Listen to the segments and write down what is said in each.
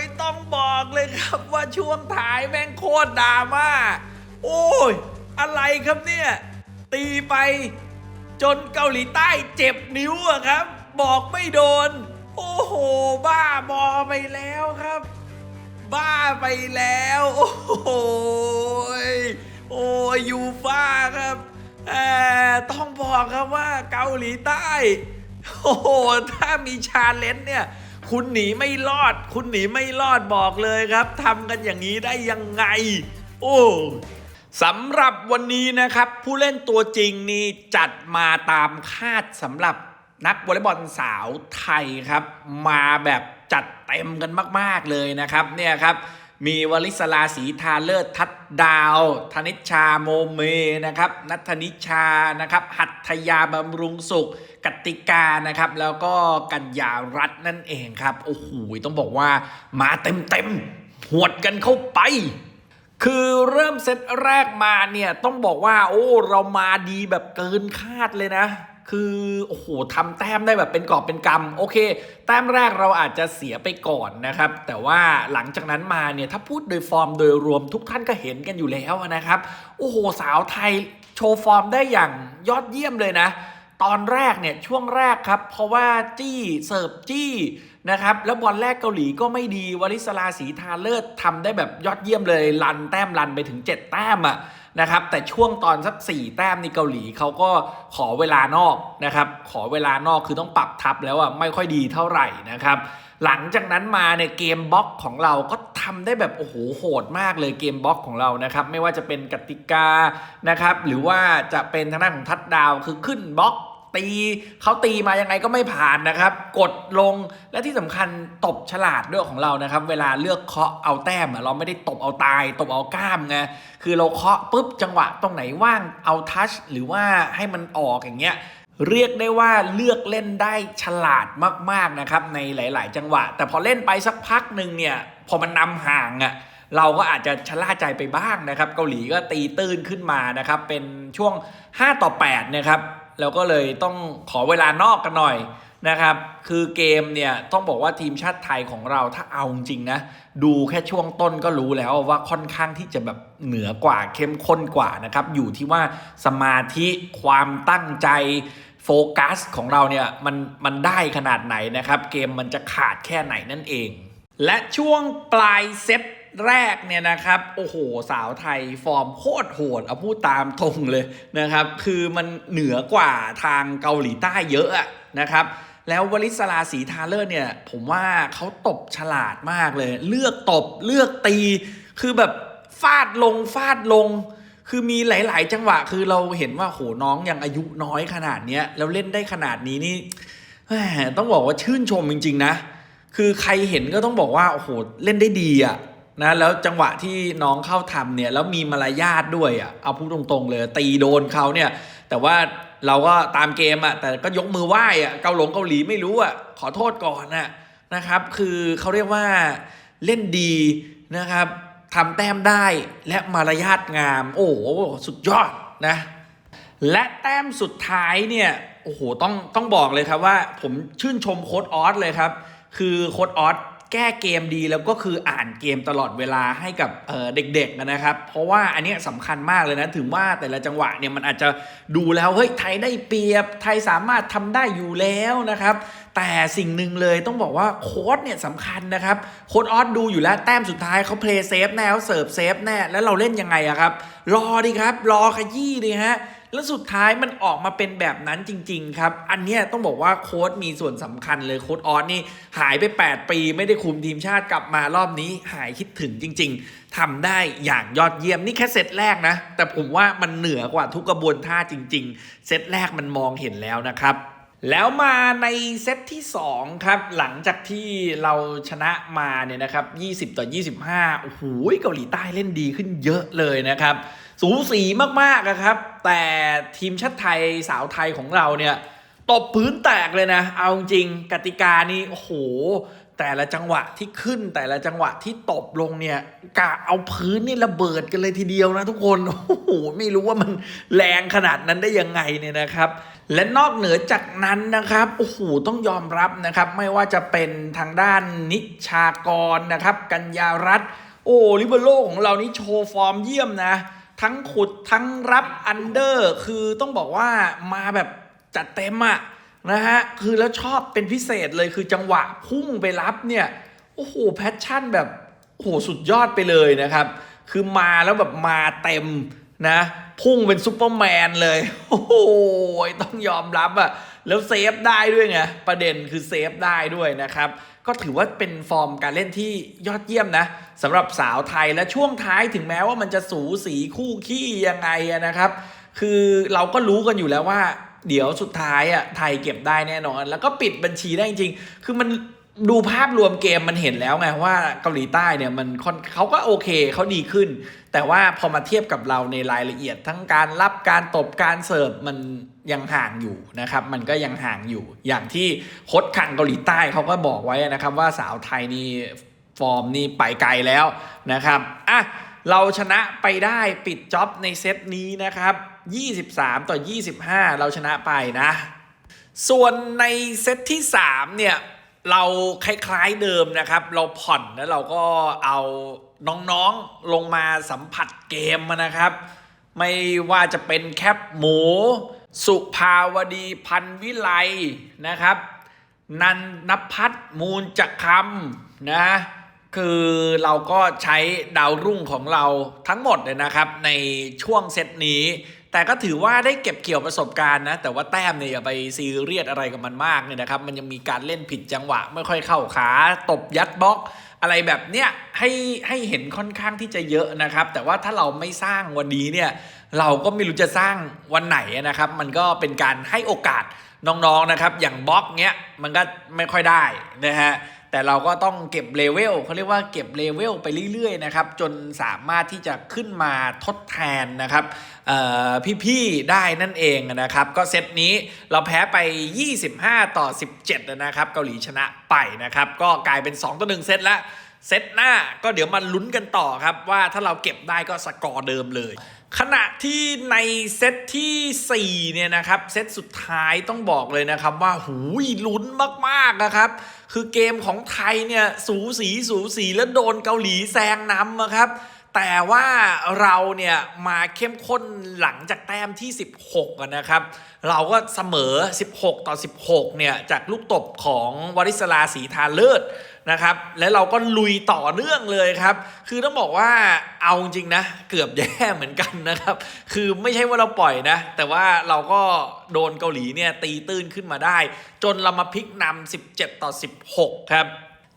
ยต้องบอกเลยครับว่าช่วงท้ายแม่งโคตรดราม่า โอ้ย อะไรครับเนี่ย ตีไป จนเกาหลีใต้เจ็บนิ้วอะครับ บอกไม่โดน โอ้โห บ้าบอไปแล้วครับ บ้าไปแล้ว โอ้โหโอ้ยยูฟ่าครับแอบต้องบอกครับว่าเกาหลีใต้ โอ้โห ถ้ามีชาเลนจ์เนี่ย คุณหนีไม่รอด คุณหนีไม่รอดบอกเลยครับทำกันอย่างนี้ได้ยังไง โอ้สำหรับวันนี้นะครับ ผู้เล่นตัวจริงนี่จัดมาตามคาดสำหรับนักวอลเลย์บอลสาวไทยครับ มาแบบจัดเต็มกันมาก ๆ เลยนะครับเนี่ยครับ มีวลิศลาสีทาเลิศทัดดาวธนิชาโมเมนะครับนัทธนิชานะครับหัตถยาบำรุงสุขกติกานะครับ แล้วก็กัญญารัตน์นั่นเองครับโอ้โหต้องบอกว่ามาเต็มเต็มๆหวดกันเข้าไปคือเริ่มเซตแรกมาเนี่ย ต้องบอกว่า โอ้ เรามาดีแบบเกินคาดเลยนะ คือโอ้โหทำแต้มได้แบบเป็นกอบเป็นกำโอเค แต้มแรกเราอาจจะเสียไปก่อนนะครับ แต่ว่าหลังจากนั้นมาเนี่ยถ้าพูดโดยฟอร์มโดยรวมทุกท่านก็เห็นกันอยู่แล้วนะครับโอ้โหสาวไทยโชว์ฟอร์มได้อย่างยอดเยี่ยมเลยนะ ตอนแรกเนี่ยช่วงแรกครับ เพราะว่าจี้เสิร์ฟจี้ นะครับ แล้วบอลแรกเกาหลีก็ไม่ดีวลิศลาสีทาเลิศทำได้แบบยอดเยี่ยมเลยรันแต้มรันไปถึง 7 แต้มอะนะครับแต่ช่วงตอนสัก4แต้มนี่เกาหลีเขาก็ขอเวลานอกนะครับขอเวลานอกคือต้องปรับทับแล้วอะไม่ค่อยดีเท่าไหร่นะครับหลังจากนั้นมาเนี่ยเกมบล็อกของเราก็ทำได้แบบโอ้โหโหดมากเลยเกมบล็อกของเรานะครับไม่ว่าจะเป็นกติกานะครับหรือว่าจะเป็นทางด้านของทัดดาวคือขึ้นบล็อก ตีเขาตีมายังไงก็ไม่ผ่านนะครับ กดลงและที่สำคัญตบฉลาดด้วยของเรานะครับ เวลาเลือกเคาะเอาแต้มเราไม่ได้ตบเอาตาย ตบเอาก้ามไงคือเราเคาะปุ๊บจังหวะตรงไหนว่างเอาทัชหรือว่าให้มันออกอย่างเงี้ยเรียกได้ว่าเลือกเล่นได้ฉลาดมากๆนะครับในหลาย ๆ จังหวะ แต่พอเล่นไปสักพักหนึ่งเนี่ยพอมันนำห่างอะเราก็อาจจะชะล่าใจไปบ้างนะครับ เกาหลีก็ตีตื้นขึ้นมานะครับ เป็นช่วง 5 ต่อ8นะครับ แล้วก็เลยต้องขอเวลานอกกันหน่อยนะครับ คือเกมเนี่ยต้องบอกว่าทีมชาติไทยของเราถ้าเอาจริงนะ ดูแค่ช่วงต้นก็รู้แล้วว่าค่อนข้างที่จะแบบเหนือกว่าเข้มข้นกว่านะครับ อยู่ที่ว่าสมาธิความตั้งใจโฟกัสของเราเนี่ยมันมันได้ขนาดไหนนะครับ เกมมันจะขาดแค่ไหนนั่นเอง และช่วงปลายเซต แรกเนี่ยนะครับโอ้โหสาวไทยฟอร์มโคตรโหดเอาพูดตามตรงเลยนะครับ คือมันเหนือกว่าทางเกาหลีใต้เยอะนะครับแล้ววลิศลาสีทาเลอร์เนี่ย ผมว่าเขาตบฉลาดมากเลย เลือกตบเลือกตี คือแบบฟาดลงฟาดลง คือมีหลาย ๆ จังหวะ คือเราเห็นว่าโหน้องยังอายุน้อยขนาดเนี้ยแล้วเล่นได้ขนาดนี้นี่ต้องบอกว่าชื่นชมจริง ๆ นะ คือใครเห็นก็ต้องบอกว่าโอ้โหเล่นได้ดีอะ นะแล้วจังหวะที่น้องเข้าทำเนี่ยแล้วมีมารยาทด้วยอะเอาพูดตรงๆเลย ตีโดนเขาเนี่ย แต่ว่าเราก็ตามเกมอะแต่ก็ยกมือไหว้อะเกาหลงเกาหลีไม่รู้อะขอโทษก่อนอะนะครับ คือเขาเรียกว่าเล่นดีนะครับทำแต้มได้และมารยาทงาม โอ้โหสุดยอดนะและแต้มสุดท้ายเนี่ยโอ้โหต้องต้องบอกเลยครับว่า ผมชื่นชมโค้ดออสเลยครับ คือโค้ดออส แก้เกมดีแล้วก็คืออ่านเกมตลอดเวลาให้กับเเด็กๆนะครับ เพราะว่าอันนี้สำคัญมากเลยนะ ถึงว่าแต่ละจังหวะเนี่ยมันอาจจะดูแล้วเฮ้ยไทยได้เปรียบไทยสามารถทำได้อยู่แล้วนะครับ แต่สิ่งหนึ่งเลยต้องบอกว่าโค้ดเนี่ยสำคัญนะครับ โค้ดออสดูอยู่แล้วแต้มสุดท้ายเขาเพลย์เซฟแน่เขาเสิร์ฟเซฟแน่แล้วเราเล่นยังไงอะครับ รอดิครับ รอขยี้ดิฮะ แล้วสุดท้ายมันออกมาเป็นแบบนั้นจริง ๆ ครับ อันนี้ต้องบอกว่าโค้ดมีส่วนสำคัญเลยโค้ดออสนี่หายไป 8 ปี ไม่ได้คุมทีมชาติกลับมารอบนี้หายคิดถึงจริง ๆทำได้อย่างยอดเยี่ยมนี่แค่เซตแรกนะ แต่ผมว่ามันเหนือกว่าทุกกระบวนท่าจริง ๆ เซตแรกมันมองเห็นแล้วนะครับแล้วมาในเซตที่ 2 ครับ หลังจากที่เราชนะมาเนี่ยนะครับ 20 ต่อ 25 โอ้โหเกาหลีใต้เล่นดีขึ้นเยอะเลยนะครับ สูสีมากๆอะครับ แต่ทีมชาติไทยสาวไทยของเราเนี่ยตบพื้นแตกเลยนะ เอาจริงกติกานี่โอ้โห แต่ละจังหวะที่ขึ้นแต่ละจังหวะที่ตบลงเนี่ยกะเอาพื้นนี่ระเบิดกันเลยทีเดียวนะทุกคนโอ้โหไม่รู้ว่ามันแรงขนาดนั้นได้ยังไงเนี่ยนะครับ และนอกเหนือจากนั้นนะครับโอ้โหต้องยอมรับนะครับ ไม่ว่าจะเป็นทางด้านนิชากรนะครับ กัญญารัตโอ้ลิเบโรของเรานี่โชว์ฟอร์มเยี่ยมนะ ทั้งขุดทั้งรับอันเดอร์คือต้องบอกว่ามาแบบจัดเต็มอะนะฮะคือแล้วชอบเป็นพิเศษเลยคือจังหวะพุ่งไปรับเนี่ยโอ้โหแพชชั่นแบบโอ้โหสุดยอดไปเลยนะครับ คือมาแล้วแบบมาเต็มนะพุ่งเป็นซูเปอร์แมนเลย โอ้โหต้องยอมรับอะแล้วเซฟได้ด้วยไงประเด็นคือเซฟได้ด้วยนะครับ ก็ถือว่าเป็นฟอร์มการเล่นที่ยอดเยี่ยมนะสำหรับสาวไทยและช่วงท้ายถึงแม้ว่ามันจะสูสีคู่ขี้ยังไงนะครับ คือเราก็รู้กันอยู่แล้วว่า เดี๋ยวสุดท้ายอะไทยเก็บได้แน่นอน แล้วก็ปิดบัญชีได้จริงๆ คือมัน ดูภาพรวมเกมมันเห็นแล้วไงว่าเกาหลีใต้เนี่ยมันค่อนเขาก็โอเคเขาดีขึ้น แต่ว่าพอมาเทียบกับเราในรายละเอียด ทั้งการรับการตบการเสิร์ฟมันยังห่างอยู่นะครับ มันก็ยังห่างอยู่ อย่างที่โค้ชคังเกาหลีใต้เขาก็บอกไว้นะครับ ว่าสาวไทยนี่ฟอร์มนี่ไปไกลแล้วนะครับอะเราชนะไปได้ปิดจ็อบในเซตนี้นะครับ 23 ต่อ 25 เราชนะไปนะ ส่วนในเซตที่ 3 เนี่ย เราคล้ายๆเดิมนะครับ เราผ่อนแล้วเราก็เอาน้องๆลงมาสัมผัสเกมนะครับ ไม่ว่าจะเป็นแคปหมู สุภาวดีพันวิไลนะครับ นันนพัฒน์มูลจักคำนะคือเราก็ใช้ดาวรุ่งของเราทั้งหมดเลยนะครับ ในช่วงเซตนี้ แต่ก็ถือว่าได้เก็บเกี่ยวประสบการณ์นะ แต่ว่าแต้มเนี่ยอย่าไปซีเรียสอะไรกับมันมากเนี่ยนะครับ มันยังมีการเล่นผิดจังหวะ ไม่ค่อยเข้าขา ตบยัดบล็อก อะไรแบบเนี้ยให้ให้เห็นค่อนข้างที่จะเยอะนะครับ แต่ว่าถ้าเราไม่สร้างวันนี้เนี่ยเราก็ไม่รู้จะสร้างวันไหนนะครับ มันก็เป็นการให้โอกาสน้องๆนะครับ อย่างบล็อกเนี้ยมันก็ไม่ค่อยได้นะฮะ แต่เราก็ต้องเก็บเลเวลเขาเรียกว่าเก็บเลเวลไปเรื่อยๆนะครับจนสามารถที่จะขึ้นมาทดแทนนะครับพี่ๆได้นั่นเองนะครับ ก็เซตนี้เราแพ้ไป 25 ต่อ 17 นะครับ เกาหลีชนะไปนะครับ ก็กลายเป็น 2 ต่อ 1 เซตแล้วเซตหน้าก็เดี๋ยวมันลุ้นกันต่อครับ ว่าถ้าเราเก็บได้ก็สกอร์เดิมเลย ขณะที่ในเซตที่ 4 เนี่ยนะครับ เซตสุดท้ายต้องบอกเลยนะครับว่าหูยลุ้นมากๆนะครับ คือเกมของไทยเนี่ยสูสีสูสีแล้วโดนเกาหลีแซงนำอะครับ แต่ว่าเราเนี่ยมาเข้มข้นหลังจากแต้มที่ 16นะครับ เราก็เสมอ 16 ต่อ 16 เนี่ยจากลูกตบของวริศราศรีทาเลิศ นะครับ และเราก็ลุยต่อเนื่องเลยครับ คือต้องบอกว่าเอาจริงนะ เกือบแย่เหมือนกันนะครับ คือไม่ใช่ว่าเราปล่อยนะ แต่ว่าเราก็โดนเกาหลีเนี่ยตีตื้นขึ้นมาได้ จนเรามาพลิกนำ17 ต่อ 16 ครับ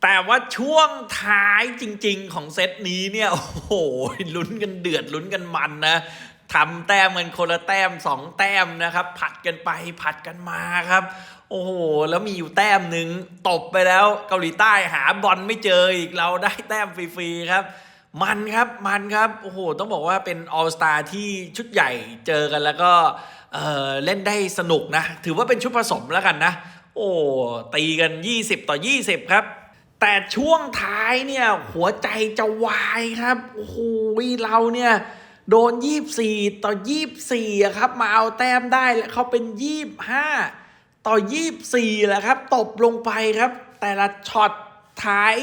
แต่ว่าช่วงท้ายจริง ๆ ของเซตนี้เนี่ย โอ้โหลุ้นกันเดือดลุ้นกันมันนะ ทำแต้มกันคนละแต้มสองแต้มนะครับ ผัดกันไปผัดกันมาครับ โอ้โห แล้วมีอยู่แต้มหนึ่งตบไปแล้วเกาหลีใต้หาบอลไม่เจออีกเราได้แต้มฟรีๆครับ มันครับมันครับโอ้โหต้องบอกว่าเป็นออ l สตาที่ชุดใหญ่เจอกันแล้วก็เออเล่นได้สนุกนะ ถือว่าเป็นชุดผสมแล้วกันนะ โอ้ตีกัน 20 ต่อ 20 ครับแต่ช่วงท้ายเนี่ยหัวใจจะวายครับ โอ้โหเราเนี่ย โดน 24 ต่อ 24อะครับ มาเอาแต้มได้แล้วเขาเป็น 25 ต่อ 24แหละครับ ตบลงไปครับ แต่ละช็อตท้าย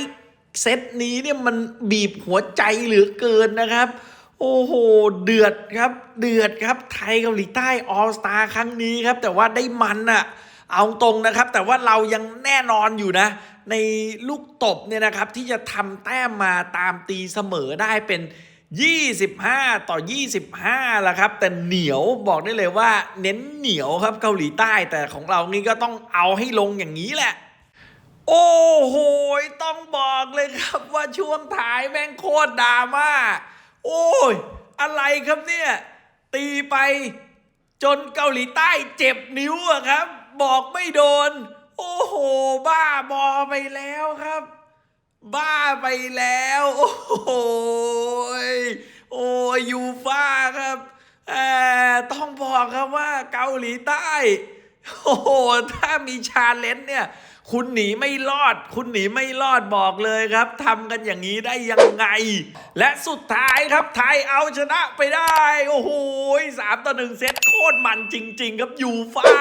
เซตนี้เนี่ยมันบีบหัวใจเหลือเกินนะครับ โอ้โห เดือดครับ เดือดครับ ไทยเกาหลีใต้ออสตาครั้งนี้ครับ แต่ว่าได้มันอะเอาตรงนะครับ แต่ว่าเรายังแน่นอนอยู่นะ ในลูกตบเนี่ยนะครับที่จะทำแต้มมาตามตีเสมอได้เป็น 25 ต่อ 25ละครับ แต่เหนียวบอกได้เลยว่าเน้นเหนียวครับเกาหลีใต้แต่ของเรานี่ก็ต้องเอาให้ลงอย่างนี้แหละ โอ้โหต้องบอกเลยครับว่าช่วงท้ายแม่งโคตรดราม่าโอ้ย อะไรครับเนี่ย ตีไป จนเกาหลีใต้เจ็บนิ้วอะครับ บอกไม่โดน โอ้โห บ้าบอไปแล้วครับ บ้าไปแล้ว โอ้โหยโอ้ยยูฟ่าครับเออต้องบอกครับว่าเกาหลีใต้ โอ้โห ถ้ามีชาเลนจ์เนี่ย คุณหนีไม่รอด คุณหนีไม่รอดบอกเลยครับทำกันอย่างนี้ได้ยังไง และสุดท้ายครับไทยเอาชนะไปได้ โอ้โหสามต่อหนึ่งเซตโคตรมันจริง ๆ ครับยูฟ่า